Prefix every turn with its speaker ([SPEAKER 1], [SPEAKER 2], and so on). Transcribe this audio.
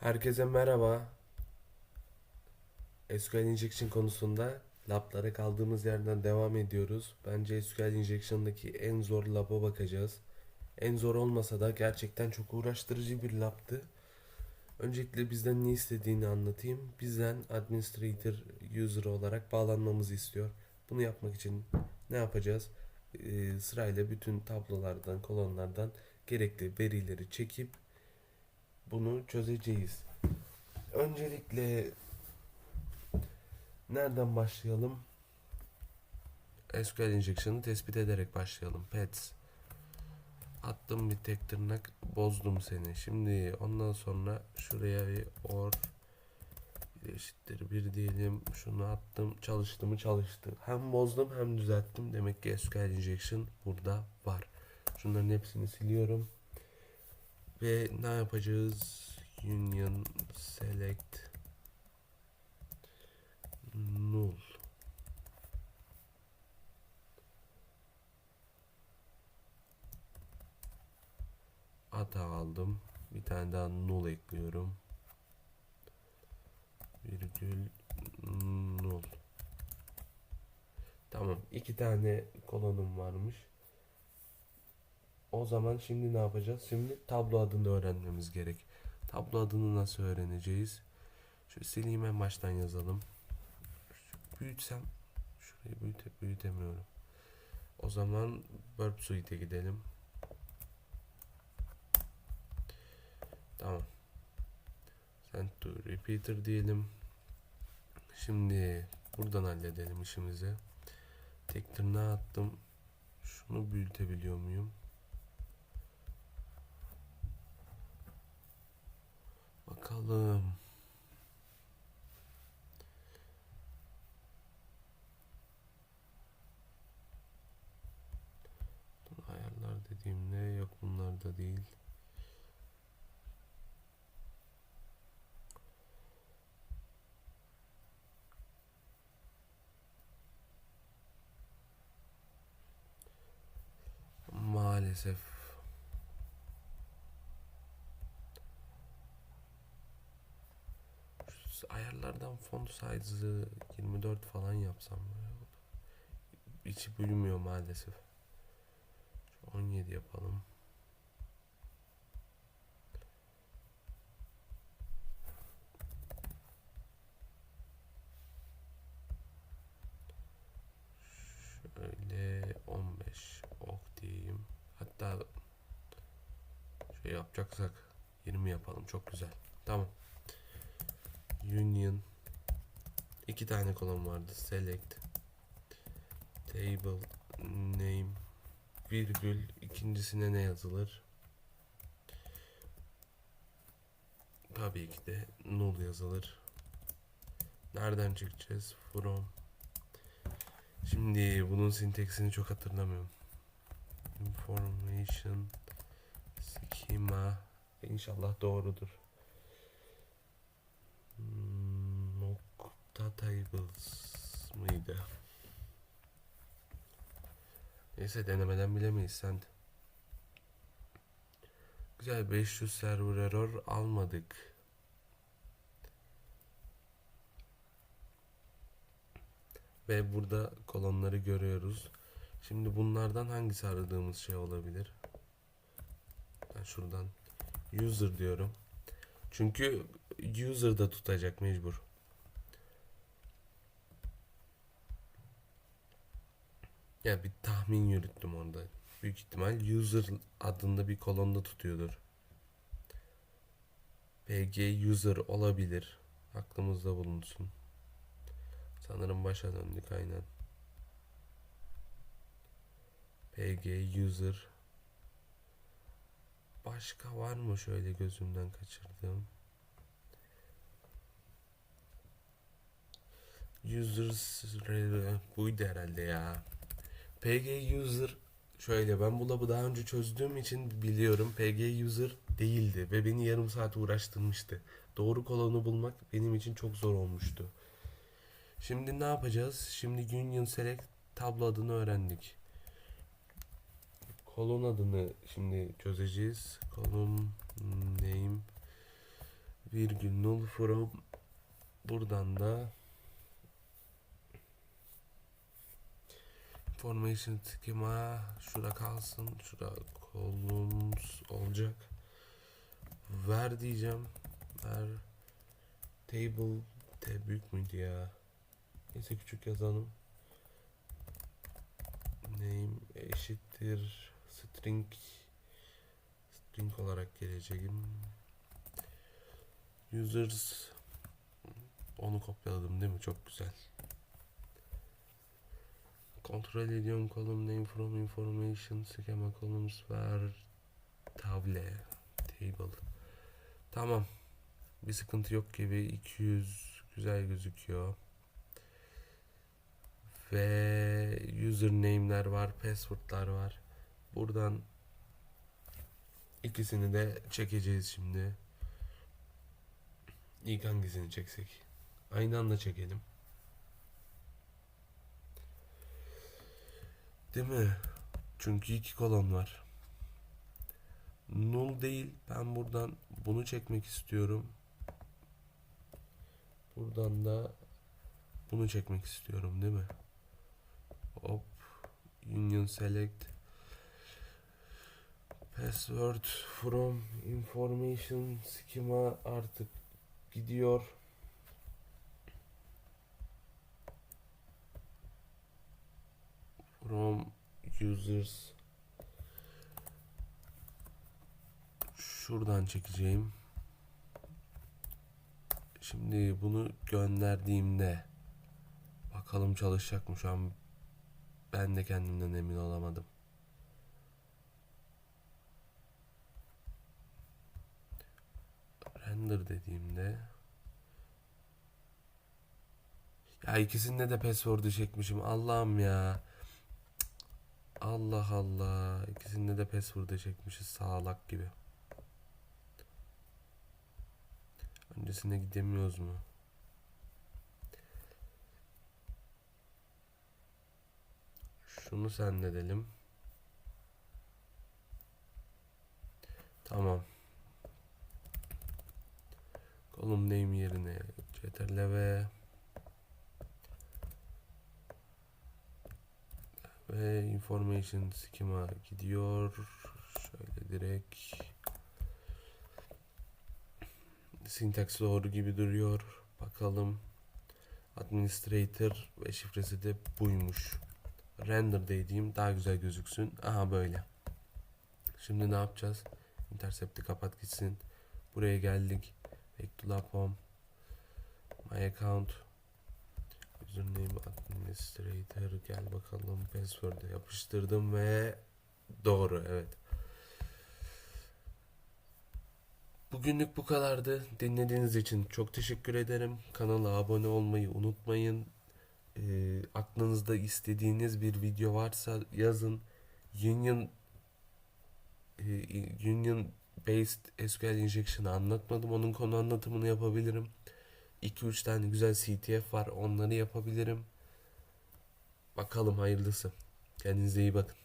[SPEAKER 1] Herkese merhaba. SQL Injection konusunda lablara kaldığımız yerden devam ediyoruz. Bence SQL Injection'daki en zor lab'a bakacağız. En zor olmasa da gerçekten çok uğraştırıcı bir lab'tı. Öncelikle bizden ne istediğini anlatayım. Bizden administrator user olarak bağlanmamızı istiyor. Bunu yapmak için ne yapacağız? Ee, sırayla bütün tablolardan, kolonlardan gerekli verileri çekip bunu çözeceğiz. Öncelikle nereden başlayalım? SQL injection'ı tespit ederek başlayalım. Pets. Attım bir tek tırnak bozdum seni. Şimdi ondan sonra şuraya bir or eşittir bir diyelim. Şunu attım çalıştı mı çalıştı. Hem bozdum hem düzelttim. Demek ki SQL injection burada var. Şunların hepsini siliyorum. Ve ne yapacağız? Union select null. Hata aldım. Bir tane daha null ekliyorum. Virgül null. Tamam. iki tane kolonum varmış. O zaman şimdi ne yapacağız? Şimdi tablo adını öğrenmemiz gerek. Tablo adını nasıl öğreneceğiz? Şu sileyim en baştan yazalım. Büyütsem şurayı büyüte, büyütemiyorum. O zaman Verb Suite'e gidelim. Tamam. Send to repeater diyelim. Şimdi buradan halledelim işimizi. Tek tırnağı attım. Şunu büyütebiliyor muyum? Bakalım. Ayarlar dediğim ne? Yok bunlar da değil. Maalesef Şu ayarlardan font size'ı 24 falan yapsam. İçi büyümüyor maalesef. Şu 17 yapalım. Şöyle 15 ok diyeyim. Hatta şey yapacaksak 20 yapalım. Çok güzel. Tamam. Union iki tane kolon vardı. Select Table Name virgül ikincisine ne yazılır? Tabii ki de null yazılır. Nereden çıkacağız? From Şimdi bunun sinteksini çok hatırlamıyorum. Information schema İnşallah doğrudur. Neyse denemeden bilemeyiz sen. Güzel 500 server error almadık. Ve burada kolonları görüyoruz. Şimdi bunlardan hangisi aradığımız şey olabilir? Ben şuradan user diyorum. Çünkü user da tutacak mecbur. Ya bir tahmin yürüttüm orada. Büyük ihtimal user adında bir kolonda tutuyordur. pg user olabilir. Aklımızda bulunsun. Sanırım başa döndük aynen. pg user Başka var mı şöyle gözümden kaçırdığım? Users buydu herhalde ya. PG user şöyle ben bu labı daha önce çözdüğüm için biliyorum PG user değildi ve beni yarım saat uğraştırmıştı. Doğru kolonu bulmak benim için çok zor olmuştu. Şimdi ne yapacağız? Şimdi union select tablo adını öğrendik. Kolon adını şimdi çözeceğiz. Kolon name virgül null from buradan da information schema şurada kalsın şurada columns olacak. Ver diyeceğim. Ver. Table t büyük müydü ya? Neyse küçük yazalım. Name eşittir. String. String olarak geleceğim. Users. Onu kopyaladım değil mi? Çok güzel kontrol ediyorum column name from information schema columns ver table table. Tamam. Bir sıkıntı yok gibi. 200 güzel gözüküyor. Ve username'ler var password'lar var. Buradan ikisini de çekeceğiz şimdi. İlk hangisini çeksek? Aynı anda çekelim Değil mi? Çünkü iki kolon var. Null değil. Ben buradan bunu çekmek istiyorum. Buradan da bunu çekmek istiyorum değil mi? Hop. Union select. Password from information schema artık gidiyor. From users şuradan çekeceğim. Şimdi bunu gönderdiğimde bakalım çalışacak mı şu an ben de kendimden emin olamadım. Render dediğimde ya ikisinde de password'u çekmişim. Allah'ım ya. Allah Allah. İkisinde de password'u çekmişiz sağlak gibi. Öncesine gidemiyoruz mu? Şunu senledelim. Tamam. Column name yerine ctrl ve information schema gidiyor. Şöyle direkt syntax doğru gibi duruyor. Bakalım. Administrator ve şifresi de buymuş. Render dediğim daha güzel gözüksün. Aha böyle. Şimdi ne yapacağız? Intercept'i kapat gitsin. Buraya geldik. Back to. My account. Username administrator gel bakalım password'e yapıştırdım ve doğru evet. Bugünlük bu kadardı. Dinlediğiniz için çok teşekkür ederim. Kanala abone olmayı unutmayın. Ee, aklınızda istediğiniz bir video varsa yazın. Union e, Union based SQL injection'ı anlatmadım. Onun konu anlatımını yapabilirim. 2-3 tane güzel CTF var. Onları yapabilirim. Bakalım hayırlısı. Kendinize iyi bakın.